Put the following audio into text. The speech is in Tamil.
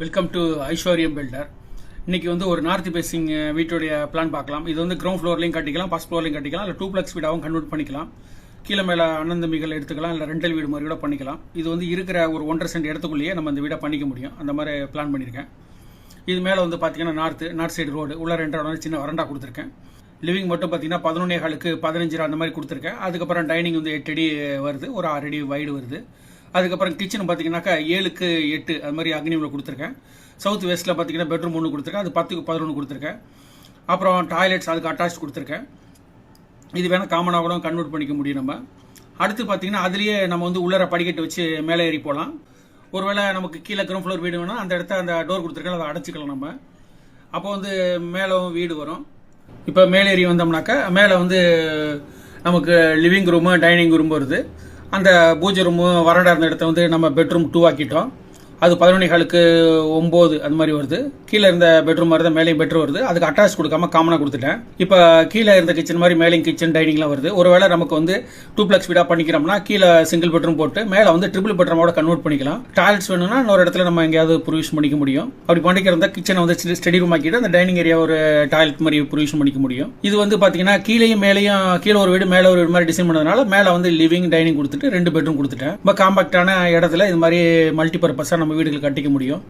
வெல்கம் டு ஐஸ்வர்யம் பில்டர் இன்னைக்கு வந்து ஒரு நார்த் பேசிங் வீட்டுடைய பிளான் பார்க்கலாம். இது வந்து கிரவுண்ட் ஃப்ளோர்லையும் கட்டிக்கலாம் ஃபஸ்ட் ஃப்ளோர்லையும் கட்டிக்கலாம் இல்லை டூ பிளக்ஸ் வீடாகவும் கன்வெர்ட் பண்ணிக்கலாம். கீழே மேலே அண்ணன் எடுத்துக்கலாம் இல்லை ரெண்டல் வீடு மாதிரி கூட பண்ணிக்கலாம். இது வந்து இருக்கிற ஒரு ஒன்றரை சென்ட் இடத்துக்குள்ளேயே நம்ம இந்த வீடை பண்ணிக்க முடியும். அந்த மாதிரி பிளான் பண்ணியிருக்கேன் இது மேலே வந்து பார்த்தீங்கன்னா நார்த்து நார்த் சைடு ரோடு உள்ள ரெண்டு இடம் சின்ன வரண்டா கொடுத்துருக்கேன். லிவிங் மட்டும் பார்த்தீங்கன்னா பதினொன்னே காலுக்கு பதினஞ்சு அந்த மாதிரி கொடுத்துருக்கேன். அதுக்கப்புறம் டைனிங் வந்து எட்டு அடி வருது. ஒரு ஆறு அடி வைடு வருது. அதுக்கப்புறம் கிச்சன் பார்த்தீங்கன்னாக்கா ஏழுக்கு எட்டு அது மாதிரி அக்னிவில் கொடுத்துருக்கேன். சவுத் வெஸ்ட்டில் பார்த்தீங்கன்னா பெட்ரூம் ஒன்று கொடுத்துருக்கேன். அது பத்துக்கு பதினொன்று கொடுத்துருக்கேன். அப்புறம் டாய்லெட்ஸ் அதுக்கு அட்டாச் கொடுத்துருக்கேன். இது வேணால் காமனாக கூட கன்வெர்ட் பண்ணிக்க முடியும் நம்ம. அடுத்து பார்த்தீங்கன்னா அதுலேயே நம்ம வந்து உள்ளர படிக்கட்டு வச்சு மேலே ஏறி போகலாம். ஒருவேளை நமக்கு கீழே கிரவுண்ட் ஃப்ளோர் வீடு வேணும் அந்த இடத்த அந்த டோர் கொடுத்துருக்கேன் அதை அடைச்சிக்கலாம் நம்ம. அப்போ வந்து மேலே வீடு வரும். இப்போ மேலேறி வந்தோம்னாக்கா மேலே வந்து நமக்கு லிவிங் ரூமு டைனிங் ரூம் வருது. அந்த பூஜை ரூமு வரண்டா இருந்த இடத்த வந்து நம்ம பெட்ரூம் டூ ஆக்கிட்டோம். அது பதினொன்று காலுக்கு ஒம்பது அந்த மாதிரி வருது. கீழே இருந்த பெட்ரூம் மாதிரி தான் மேலேயும் பெட்ரூம் வருது. அதுக்கு அட்டாச் கொடுக்காம காமனாக கொடுத்துட்டேன். இப்போ கீழே இருந்த கிச்சன் மாதிரி மேலேயும் கிச்சன் டைனிங்லாம் வருது. ஒருவேளை நமக்கு வந்து டூ பிளக்ஸ் வீடாக பண்ணிக்கிறோம்னா கீழே சிங்கிள் பெட்ரூம் போட்டு மேலே வந்து ட்ரிபிள் பெட்ரூமோட கன்வெர்ட் பண்ணிக்கலாம். டாய்லெட்ஸ் வேணும்னா இன்னொரு இடத்துல நம்ம எங்கேயாவது ப்ரொவிஷன் பண்ணிக்க முடியும். அப்படி பண்ணிக்கிறதா கிச்சனை வந்து ஸ்டடி ரூம் ஆக்கிட்டு அந்த டைனிங் ஏரியா ஒரு டாய்லெட் மாதிரி ப்ரொவிஷன் பண்ணிக்க முடியும். இது வந்து பார்த்தீங்கன்னா கீழேயும் மேலேயும் கீழே ஒரு வீடு மேலே ஒரு வீடு மாதிரி டிசைன் பண்ணதுனால மேலே வந்து லிவிங் டைனிங் கொடுத்துட்டு ரெண்டு பெட்ரூம் கொடுத்துட்டேன். ரொம்ப காம்பாக்டான இடத்துல இது மாதிரி மல்டி பர்பஸாக நம்ம வீடுகள் கட்டிக்க முடியும்.